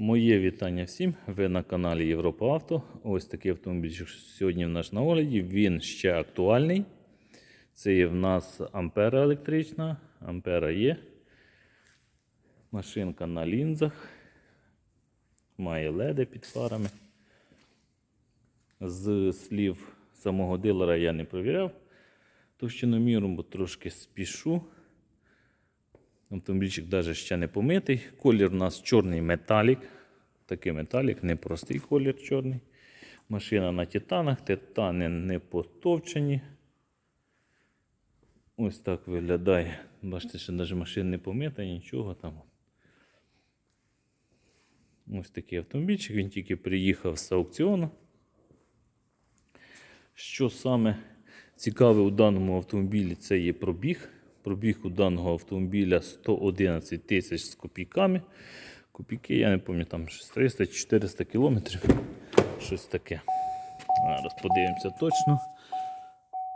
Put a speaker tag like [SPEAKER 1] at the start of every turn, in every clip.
[SPEAKER 1] Моє вітання всім. Ви на каналі Європа Авто. Ось такий автомобіль сьогодні в нас на огляді. Він ще актуальний. Це є в нас Ампера електрична. Ампера є. Машинка на лінзах. Має леди під фарами. З слів самого дилера я не провіряв товщиноміром, бо трошки спішу. Автомобільчик навіть ще не помитий. Колір у нас чорний металік. Такий металік, не простий колір чорний. Машина на титанах, титани не потовчені. Ось так виглядає. Бачите, що навіть машина не помита, нічого там. Ось такий автомобільчик, він тільки приїхав з аукціону. Що саме цікаве у даному автомобілі, це є пробіг. Пробіг у даного автомобіля 111 тисяч з копійками. Копійки, я не пам'ятаю, 300-400 кілометрів. Щось таке. Зараз подивимося точно.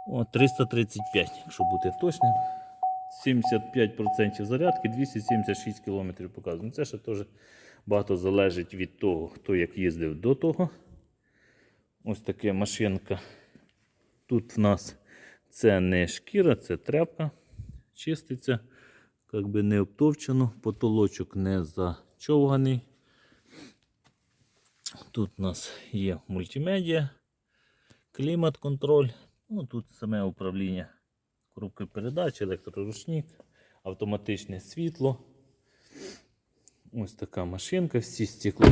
[SPEAKER 1] О, 335, якщо бути точним. 75% зарядки, 276 км показує. Ну, Це ще теж багато залежить від того, хто як їздив до того. Ось така машинка. Тут в нас це не шкіра, це тряпка. Чиститься, як би не обтовчено, потолочок не зачовганий. Тут у нас є мультимедіа, клімат-контроль. Ну, тут саме управління коробки передач, електроручник, автоматичне світло. Ось така машинка. Всі стекло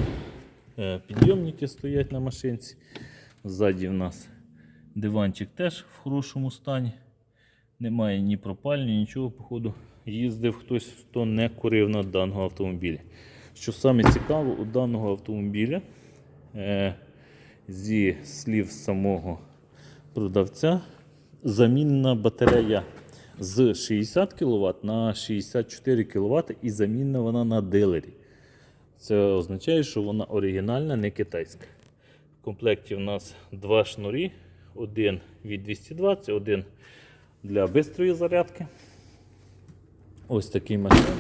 [SPEAKER 1] е, стоять на машинці. Ззаді в нас диванчик теж в хорошому стані. Немає ні пропалення, нічого, походу. Їздив хтось, хто не курив на даного автомобіля. Що саме цікаво, у даного автомобіля е, зі слів самого продавця замінна батарея з 60 кВт на 64 кВт і замінна вона на дилері. Це означає, що вона оригінальна, не китайська. В комплекті в нас два шнурі, один від 220, один для швидкої зарядки. Ось такий машин.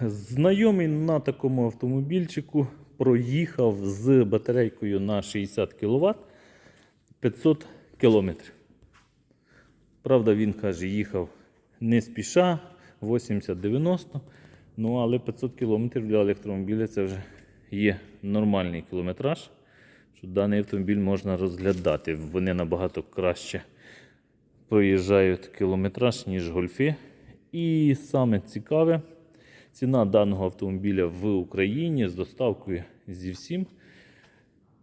[SPEAKER 1] Знайомий на такому автомобільчику проїхав з батарейкою на 60 кВт 500 км. Правда, він каже, їхав не спіша, 80-90. Ну, але 500 км для електромобіля це вже є нормальний кілометраж. Що даний автомобіль можна розглядати. Вони набагато краще проїжджають кілометраж, ніж гольфи. І саме цікаве, ціна даного автомобіля в Україні з доставкою зі всім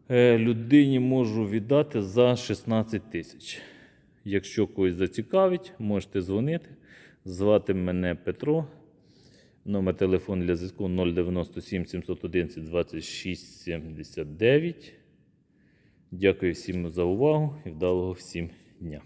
[SPEAKER 1] е, людині можу віддати за 16 тисяч. Якщо когось зацікавить, можете дзвонити. Звати мене Петро. Номер телефону для зв'язку 097 711 26 79. Дякую всім за увагу і вдалого всім дня.